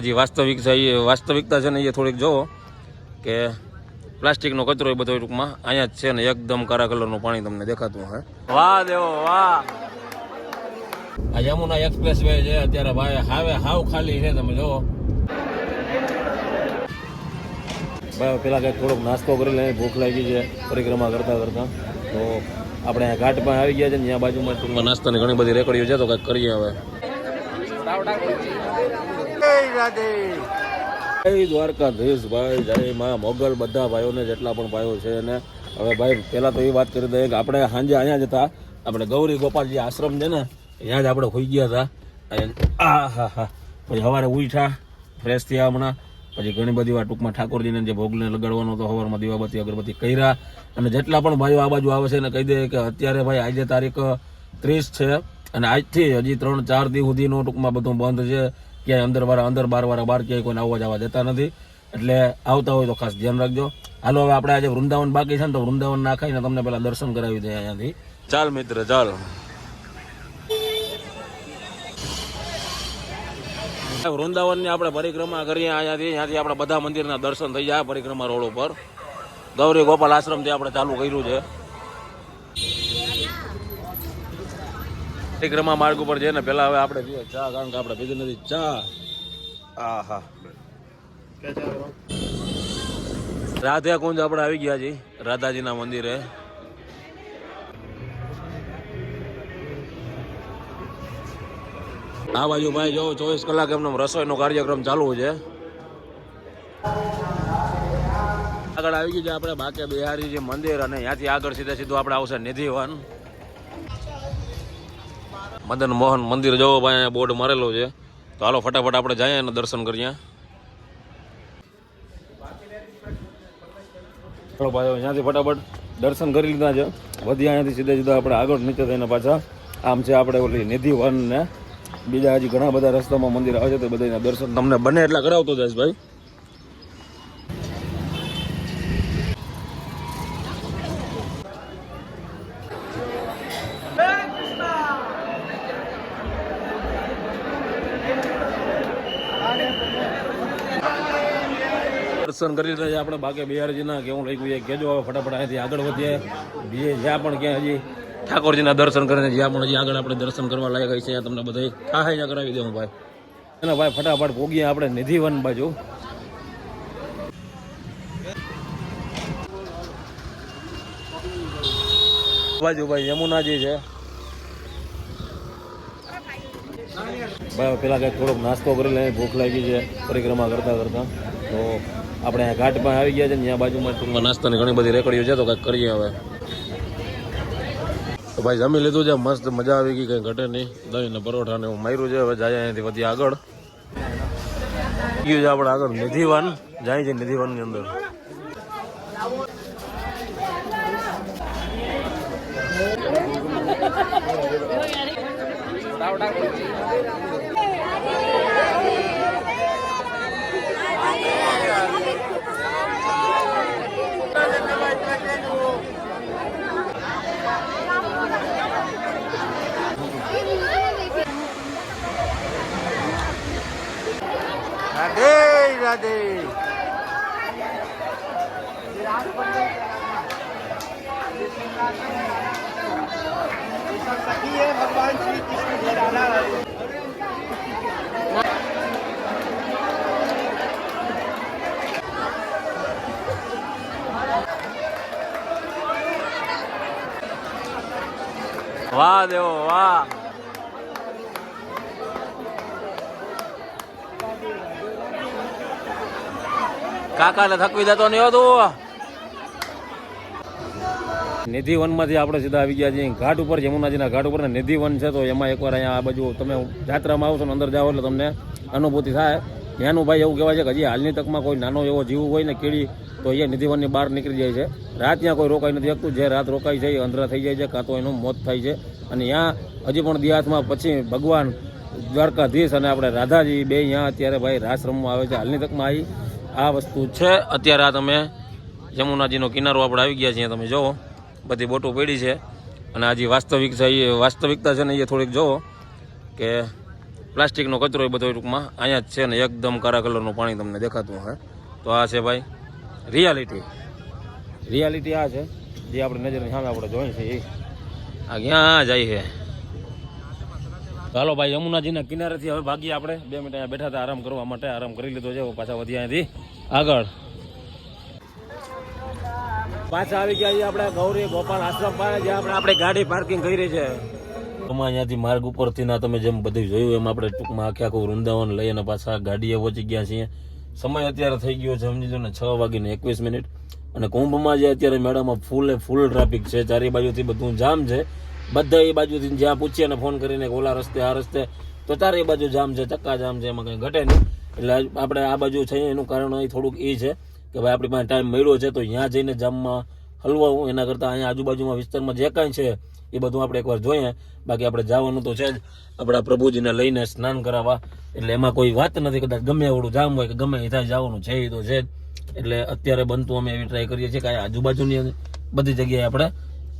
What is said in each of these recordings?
હજી વાસ્તવિક છે એ વાસ્તવિકતા છે ને એ થોડીક જોવો કે પ્લાસ્ટિકનો કચરો એ બધો ટૂંકમાં અહીંયા જ છે ને એકદમ કાળા કલરનું પાણી તમને દેખાતું હે વાહ દેવો વાહ. આ યમુના એક્સપ્રેસ વે છે અત્યારે ભાઈ હાવે હાવ ખાલી છે તમે જોવો. ભાઈ પેલા કંઈક થોડોક નાસ્તો કરી લે ભૂખ લાગી છે પરિક્રમા કરતા કરતા. તો આપણે ઘાટ પણ આવી ગયા છે ને ત્યાં બાજુમાં ટૂંકમાં નાસ્તાની ઘણી બધી રેકડીઓ છે તો કંઈક કરીએ હવે. જય દ્વારકાધીશ ભાઈ, જય માં મોગલ બધા ભાઈઓને જેટલા પણ ભાઈઓ છે અને હવે ભાઈ, પહેલાં તો એ વાત કરી દઈએ કે આપણે સાંજે અહીંયા જ હતા. આપણે ગૌરી ગોપાલજી આશ્રમ છે ને, ત્યાં જ આપણે હોઈ ગયા હતા. આ હા હા. પછી સવારે ઉઠ્યા ફ્રેશ થયા હમણાં. પછી ઘણી બધી વાર ટૂંકમાં ઠાકોરજીને જે ભોગને લગાડવાનો હતો સવારમાં દીવાબત્તી, અગરબત્તી કર્યા. અને જેટલા પણ ભાઈઓ આ બાજુ આવે છે એને કહી દે કે અત્યારે ભાઈ આજે તારીખ ત્રીસ છે. અને આજથી હજી ત્રણ ચાર દિવસ સુધીનો ટૂંકમાં બધું બંધ છે. ક્યાંય અંદર વાળા, અંદર બાર વાળા, બાર ક્યાંય કોઈને આવવા જવા દેતા નથી. એટલે આવતા હોય તો ખાસ ધ્યાન રાખજો. હાલો, હવે આપણે આજે વૃંદાવન બાકી છે ને તો વૃંદાવન ના તમને પેલા દર્શન કરાવી દે અહીંયાથી. ચાલ મિત્ર, ચાલ. વૃંદાવનની આપણે પરિક્રમા કરીએ અહીંયાથી. અહીંયાથી આપણે બધા મંદિરના દર્શન થઈ જાય પરિક્રમા રોડ ઉપર. ગૌરી ગોપાલ આશ્રમથી આપણે ચાલુ કર્યું છે. પરિક્રમા માર્ગ ઉપર જઈને પેલા હવે આપણે પીએ ચા, કારણ કે આપણે પીધી નથી ચા. આ હા રાધે કુંજ આપણે આવી ગયા છીએ. રાધાજીના મંદિરે. આ બાજુ ભાઈ જો ચોવીસ કલાક એમનો રસોઈનો કાર્યક્રમ ચાલુ છે. આગળ આવી ગયું છે આપણે બાકે બિહારી જે મંદિર અને ત્યાંથી આગળ સીધે સીધું આપણે આવશે નિધિવન. મદન મોહન મંદિર જવો ભાઈ બોર્ડ મારેલો છે. તો હાલો ફટાફટ આપણે જઈએ અને દર્શન કરીએ. ચાલો ભાઈ અહીંયાથી ફટાફટ દર્શન કરી લીધા છે વધી અહીંયાથી સીધા સીધા આપણે આગળ નીચે થઈને પાછા. આમ છે આપણે ઓલી નિધિવન ને બીજા હજી ઘણા બધા રસ્તામાં મંદિર આવે છે, તો બધાના દર્શન તમને બને એટલા કરાવતો જઈશ ભાઈ. દર્શન કરી લીધા છે આપણે બાકી બિહારજીના કેવું લાગ્યું ગયું કેજો હવે ફટાફટ અહીંથી આગળ વધીએ. બીજે જ્યાં પણ ક્યાં હજી ઠાકોરજીના દર્શન કરીને જ્યાં પણ હજી આગળ આપણે દર્શન કરવા લાયક છે, ત્યાં તમને બધા થાય કરાવી દઉં ભાઈ. એના ભાઈ ફટાફટ પોગીએ આપણે નિધિવન બાજુ. બાજુ ભાઈ યમુનાજી છે. ભાઈ, પેલા કઈ થોડોક નાસ્તો કરી લે, ભૂખ લાગી છે, પરિક્રમા કરતા કરતા. તો આપણે ઘાટ પણ આવી ગયા છે ત્યાં બાજુમાં ટૂંકમાં નાસ્તાની ઘણી બધી રેકડીઓ છે, તો કંઈક કરીએ હવે. તો ભાઈ જમી લીધું છે, મસ્ત મજા આવી ગઈ, કંઈ ઘટે નહીં. દહીં ને પરોઠા ને એવું માર્યું છે, હવે જાય અહીંયાથી વધી આગળ. ગયું છે આપણે આગળ નિધિવાન, જાય છે નિધિવાનની અંદર. રાધે રાધે ભગવાન શ્રી કૃષ્ણ જય રાધા વાહ દેવો વાહ કાકાને થકવી દેતો નહીં હતું નિધિવનમાંથી આપણે સીધા આવી ગયા છીએ. ઘાટ ઉપર, યમુનાજીના ઘાટ ઉપર. નિધિ નિધિવન છે તો એમાં એકવાર અહીંયા આ બાજુ તમે જાત્રામાં આવશો ને અંદર જાઓ એટલે તમને અનુભૂતિ થાય. ત્યાંનું ભાઈ એવું કહેવાય છે કે હજી હાલની તકમાં કોઈ નાનો એવો જીવ હોય ને કીડી, તો એ નિધિવનની બહાર નીકળી જાય છે. રાત ત્યાં કોઈ રોકાઈ નથી શકતું. જે રાત રોકાઈ છે એ અંધરા થઈ જાય છે, કાં તો એનું મોત થાય છે. અને ત્યાં હજી પણ દિહાતમાં પછી ભગવાન દ્વારકાધીશ અને આપણે રાધાજી બે અહીંયા અત્યારે ભાઈ રાસ રમવા આવે છે. હાલની તકમાં આવી. આ વસ્તુ છે. અત્યારે આ તમે યમુનાજીનો કિનારો આપણે આવી ગયા છીએ, તમે જુઓ. બધી બોટો પડી છે. અને આ જે વાસ્તવિક છે, એ વાસ્તવિકતા છે ને એ થોડીક જુઓ કે પ્લાસ્ટિકનો કચરો એ બધો ટૂંકમાં અહીંયા જ છે ને એકદમ કાળા કલરનું પાણી તમને દેખાતું હે. તો આ છે ભાઈ રિયાલિટી. રિયાલિટી આ છે. જે આપણે નજરની સામે આપણે જોઈએ છીએ આ ક્યાં જાય છે? ચાલો ભાઈ, યમુનાજીના કિનારેથી હવે ભાગીએ આપણે. બે મિનિટ અહીંયા બેઠા હતા આરામ કરવા માટે, આરામ કરી લીધો છે. પાછા વધી અહીંયાથી આગળ. પાછા આવી ગયા આપણે ગૌરી ગોપાલ આશ્રમ પાસે આપણે આપણી ગાડી પાર્કિંગ કરી છે. આમાં અહીંયાથી માર્ગ ઉપરથી ના તમે જેમ બધું જોયું એમ આપણે ટૂંકમાં આખે આખું વૃંદાવન લઈ અને પાછા ગાડીએ પહોંચી ગયા છીએ. સમય અત્યારે થઈ ગયો છે, સમજી ને, છ વાગીને એકવીસ મિનિટ. અને કુંભમાં જે અત્યારે મેળામાં ફૂલે ફૂલ ટ્રાફિક છે, ચારે બાજુથી બધું જામ છે. બધા એ બાજુથી જ્યાં પૂછીએ ને ફોન કરીને ઓલા રસ્તે, આ રસ્તે, તો ચારે બાજુ જામ છે, ચક્કા જામ છે, એમાં કંઈ ઘટે નહીં. એટલે આપણે આ બાજુ છે એનું કારણ અહીં થોડુંક એ છે કે ભાઈ આપણી પાસે ટાઈમ મળ્યો છે, તો ત્યાં જઈને જામમાં હલવાવું, એના કરતાં અહીંયા આજુબાજુમાં વિસ્તારમાં જે કાંઈ છે એ બધું આપણે એકવાર જોઈએ. બાકી આપણે જવાનું તો છે જ આપણા પ્રભુજીને લઈને સ્નાન કરાવવા. એટલે એમાં કોઈ વાત નથી, કદાચ ગમે એવડું જામ હોય કે ગમે એ થાય, જવાનું છે એ તો છે જ. એટલે અત્યારે બનતું અમે એવી ટ્રાય કરીએ છીએ કે આજુબાજુની બધી જગ્યાએ આપણે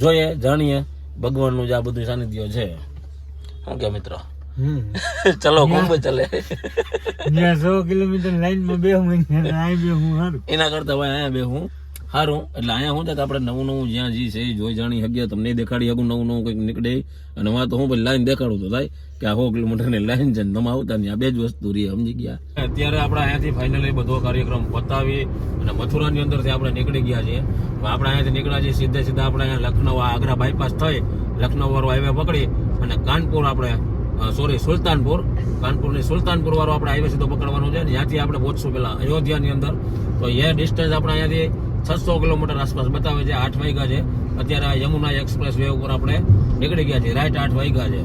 જોઈએ, જાણીએ. ભગવાનનું જ આ બધું સાનિધ્ય છે. શું કે મિત્ર? ચલો કુંભ ચલે. સો કિલોમીટર લાઈનમાં બે હું બે હું એના કરતા ભાઈ અહીંયા બે હું સારું એટલે અહીંયા શું કે આપણે નવું નવું જ્યાં જે છે, જોઈ જાણી શકીએ તમને દેખાડી શકું નવું નવું કંઈક નીકળે. અને હું તો હું ભાઈ લાઈન દેખાડું તો થાય કે આ સો કિલોમીટરની લાઈન છે તમે આવતા ને આ બે જ વસ્તુ રહી, સમજી ગયા? અત્યારે આપણે અહીંયાથી ફાઇનલી બધો કાર્યક્રમ પતાવી અને મથુરાની અંદરથી આપણે નીકળી ગયા છીએ. આપણે અહીંયાથી નીકળ્યા છીએ, સીધે સીધા આપણે અહીંયા લખનઉ આગ્રા બાયપાસ થઈ, લખનઉ વાળો હાઈવે પકડી અને કાનપુર આપણે સોરી સુલતાનપુર. કાનપુરની સુલતાનપુર વાળો આપણે હાઈવે સીધો પકડવાનો છે ને ત્યાંથી આપણે પહોંચશું પેલા અયોધ્યાની અંદર. તો એ ડિસ્ટન્સ આપણે અહીંયાથી છસો કિલોમીટર આસપાસ બતાવે છે, આઠ વાગ્યા છે. અત્યારે આ યમુના એક્સપ્રેસ વે ઉપર આપણે નીકળી ગયા છીએ. રાઈટ આઠ વાગ્યા છે.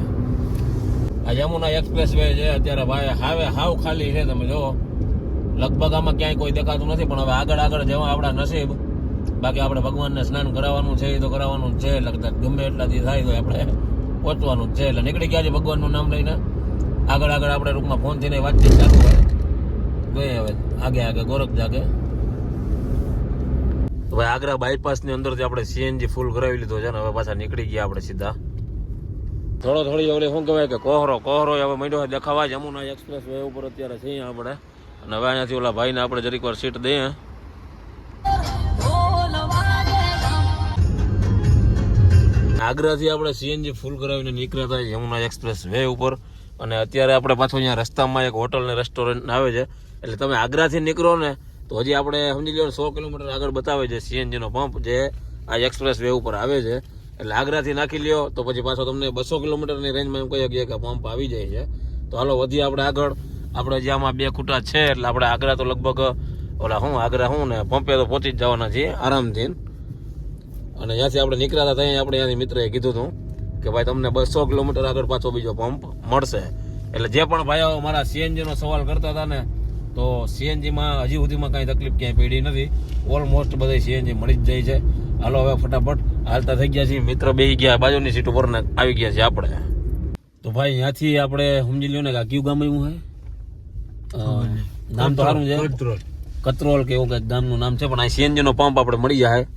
આ યમુના એક્સપ્રેસ વે છે, અત્યારે ભાઈ હાવે, હાવ ખાલી છે, તમે જો લગભગ આમાં ક્યાંય કોઈ દેખાતું નથી, પણ હવે આગળ આગળ જવા આપણા નસીબ. બાકી આપણે ભગવાનને સ્નાન કરાવવાનું છે, એ તો કરાવવાનું જ છે કદાચ ગમે એટલાથી થાય તો આપણે પહોંચવાનું જ છે. એટલે નીકળી ગયા છે ભગવાનનું નામ લઈને. આગળ આગળ આપણે રૂમમાં ફોનથી નહીં વાતચીત ચાલુ હોય. જોઈએ હવે, આગે આગે, ગોરખ જાગે. તો ભાઈ આગ્રા બાયપાસની અંદરથી આપણે સીએનજી ફૂલ કરાવી લીધો છે ને હવે પાછા નીકળી ગયા આપણે સીધા. થોડો થોડી હવે શું કહેવાય કે કોહરો કોહરો હવે મંડ્યો દેખાવા જમુના એક્સપ્રેસ વે ઉપર અત્યારે છીએ આપણે. અને હવે અહીંયાથી ઓલા ભાઈને આપણે જરીક વાર સીટ દઈએ. આગ્રાથી આપણે સીએનજી ફૂલ કરાવીને નીકળ્યા હતા યમુના એક્સપ્રેસ વે ઉપર. અને અત્યારે આપણે પાછું અહીંયા રસ્તામાં એક હોટલ ને રેસ્ટોરન્ટ આવે છે. એટલે તમે આગ્રાથી નીકળો ને તો હજી આપણે સમજી લો સો કિલોમીટર આગળ બતાવે છે સીએનજી નો પંપ જે આ એક્સપ્રેસ વે ઉપર આવે છે. એટલે આગ્રાથી નાખી લ્યો તો પછી પાછો તમને બસો કિલોમીટરની રેન્જમાં એમ કહી શકીએ કે પંપ આવી જાય છે. તો હાલો, વધીએ આપણે આગળ. આપણે જે બે ખૂટા છે, એટલે આપણે આગ્રા તો લગભગ, ઓલા હું, આગ્રા હું ને પંપે તો પહોંચી જ જવાના છીએ આરામથી. અને જ્યાંથી આપણે નીકળ્યા હતા ત્યાં આપણે ત્યાંથી મિત્રએ કીધું હતું કે ભાઈ તમને બસો કિલોમીટર આગળ પાછો બીજો પંપ મળશે. એટલે જે પણ ભાઈઓ મારા સીએનજીનો સવાલ કરતા હતા ને તો સીએનજીમાં હજી સુધીમાં કાંઈ તકલીફ ક્યાંય પડી નથી. ઓલમોસ્ટ બધા સીએનજી મળી જ જાય છે. હાલો હવે ફટાફટ હાલતા થઈ ગયા છીએ. મિત્ર બેસી ગયા બાજુની સીટ ઉપર ને આવી ગયા છે આપણે. તો ભાઈ ત્યાંથી આપણે સમજી લ્યો ને કે આ કયું ગામ આવ્યું હોય નામ તો સારું છે. કતરોલ કે એવું કંઈક ગામનું નામ છે પણ આ સીએનજીનો પંપ આપણે મળી જાય.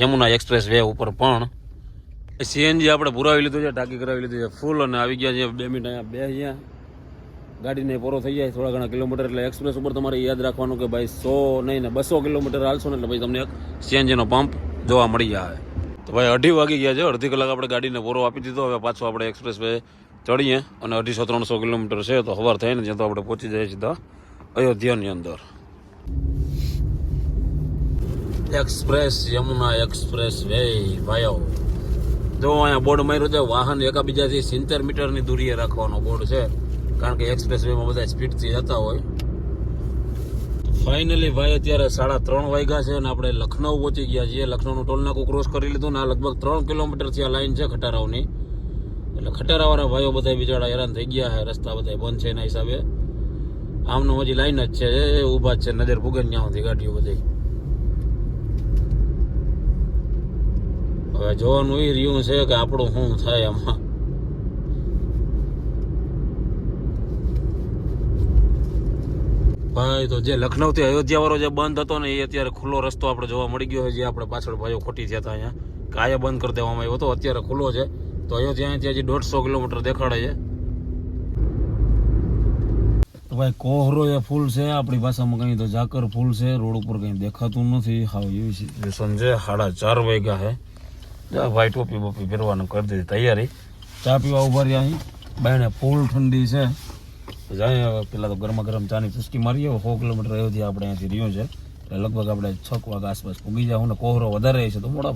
યમુના એક્સપ્રેસ વે ઉપર પણ. સીએનજી આપણે પુરાવી લીધું છે ટાંકી કરાવી લીધું છે. ફૂલ અને આવી ગયા છે. બે મિનિટ અહીંયા બે અહીંયા. ગાડીને પૂરો થઈ જાય, થોડા ઘણા કિલોમીટર એટલે એક્સપ્રેસ ઉપર તમારે યાદ રાખવાનું કે ભાઈ સો નહીં ને બસો કિલોમીટર હાલશો ને એટલે ભાઈ તમને એક સીએનજીનો પંપ જોવા મળી જાય. તો ભાઈ અઢી વાગી ગયા છે, અડધી કલાક આપણે ગાડીને પૂરો આપી દીધો, હવે પાછો આપણે એક્સપ્રેસ વે ચડીએ અને અઢીસો ત્રણસો કિલોમીટર છે તો સવાર થઈને જ્યાં તો આપણે પહોંચી જઈએ સીધા અયોધ્યાની અંદર. એક્સપ્રેસ યમુના એક્સપ્રેસ વે ભાઈઓ. જો અહીંયા બોર્ડ માર્યું છે, વાહન એકાબીજાથી સિત્તેર મીટરની દૂરીએ રાખવાનો બોર્ડ છે. કારણ કે એક્સપ્રેસ વેમાં બધા સ્પીડથી જતા હોય. ફાઇનલી ભાઈ, અત્યારે સાડા ત્રણ વાગ્યા છે અને આપણે લખનઉ પહોંચી ગયા છીએ. લખનઉનું ટોલનાકું ક્રોસ કરી લીધું ને આ લગભગ ત્રણ કિલોમીટરથી આ લાઈન છે ખટારાઓની. એટલે ખટારાવાળા ભાઈઓ બધા બિચારા હેરાન થઈ ગયા છે. રસ્તા બધા બંધ છે એના હિસાબે. આમનું હજી લાઈન જ છે. એ ઊભા જ છે. નજર ભૂગે ત્યાંથી ગાડીઓ બધી. હવે જોવાનું એ રહ્યું છે કે આપણું શું થાય આમાં. ભાઈ, તો જે લખનઉ થી અયોધ્યા વાળો જે બંધ હતો ને, એ અત્યારે ખુલ્લો રસ્તો આપણે જોવા મળી ગયો છે, જે આપણે પાછળ ભાઈઓ ખોટી થયા હતા અહીંયા. કાયા બંધ કરી દેવામાં આવ્યો હતો, અત્યારે ખુલ્લો છે. તો અયોધ્યા અહીંથી હજી દોઢસો કિલોમીટર દેખાડે છે. ભાઈ, કોહરો એ ફૂલ છે, આપણી ભાષામાં કંઈ તો ઝાકર ફૂલ છે, રોડ ઉપર કંઈ દેખાતું નથી. હા એવી છે. છે સાડા ચાર વાગ્યા છે જા, ભાઈ, ટોપી બોપી પહેરવાનું કરી દીધી તૈયારી. ચા પીવા ઊભા રહ્યા અહીં. બાયણે ફૂલ ઠંડી છે. જાય હવે પેલા તો ગરમા ગરમ ચાની ચુસ્કી મારીએ. સો કિલોમીટર અયોધ્યા આપણે અહીંયાથી રહ્યું છે. એટલે લગભગ આપણે છ વાગ આસપાસ પૂગી જાવ ને કોહરો વધારે છે તો મોડા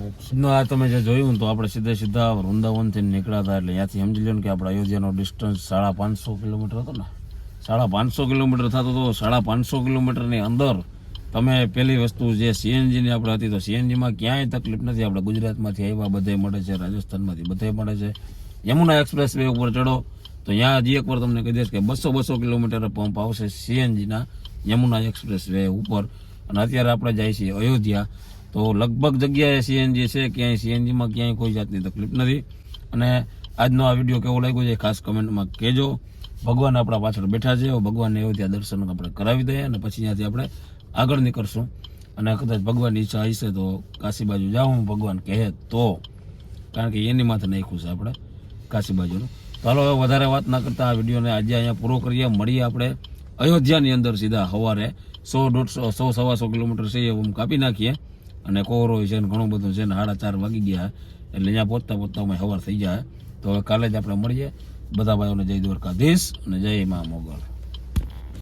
આ તમે જે જોયું તો આપણે સીધે સીધા વૃંદાવનથી નીકળ્યા હતા એટલે ત્યાંથી સમજી લો કે આપણે અયોધ્યાનો ડિસ્ટન્સ સાડા પાંચસો કિલોમીટર હતો ને. સાડા પાંચસો કિલોમીટર થતો હતો સાડા પાંચસો કિલોમીટરની અંદર તમે પેલી વસ્તુ જે સીએનજીની આપણે હતી તો સીએનજીમાં ક્યાંય તકલીફ નથી. આપણે ગુજરાતમાંથી આવ્યા, બધે મળે છે, રાજસ્થાનમાંથી બધે મળે છે. યમુના એક્સપ્રેસ વે ઉપર ચડો. તો ત્યાં હજી એકવાર તમને કહી દઈશ કે બસો બસો કિલોમીટર પંપ આવશે સીએનજીના, યમુના એક્સપ્રેસ વે ઉપર. અને અત્યારે આપણે જાય છીએ અયોધ્યા. તો લગભગ જગ્યાએ સીએનજી છે, ક્યાંય સીએનજીમાં ક્યાંય કોઈ જાતની તકલીફ નથી. અને આજનો આ વીડિયો કેવો લાગ્યો છે ખાસ કમેન્ટમાં કહેજો. ભગવાન આપણા પાછળ બેઠા છે, ભગવાનને અયોધ્યા દર્શન આપણે કરાવી દઈએ અને પછી ત્યાંથી આપણે આગળ નીકળશું. અને કદાચ ભગવાનની ઈચ્છા હશે તો કાશી બાજુ જાઉં, ભગવાન કહે તો. કારણ કે એની માથે નાખ્યું છે આપણે. કાશી બાજુનું. ચાલો હવે વધારે વાત ના કરતા આ વિડીયોને આજે અહીંયા પૂરો કરીએ. મળીએ આપણે અયોધ્યાની અંદર સીધા સવારે સો દોઢસો, સો સવા સો કિલોમીટર છે એવું કાપી નાખીએ. અને કોહરો છે ને ઘણું બધું છે ને સાડા ચાર વાગી ગયા. એટલે અહીંયા પહોંચતા પહોંચતા અમે સવાર થઈ જાય. તો હવે કાલે જ આપણે મળીએ. બધા ભાઈઓને જય દ્વારકાધીશ અને જય મા મોગલ.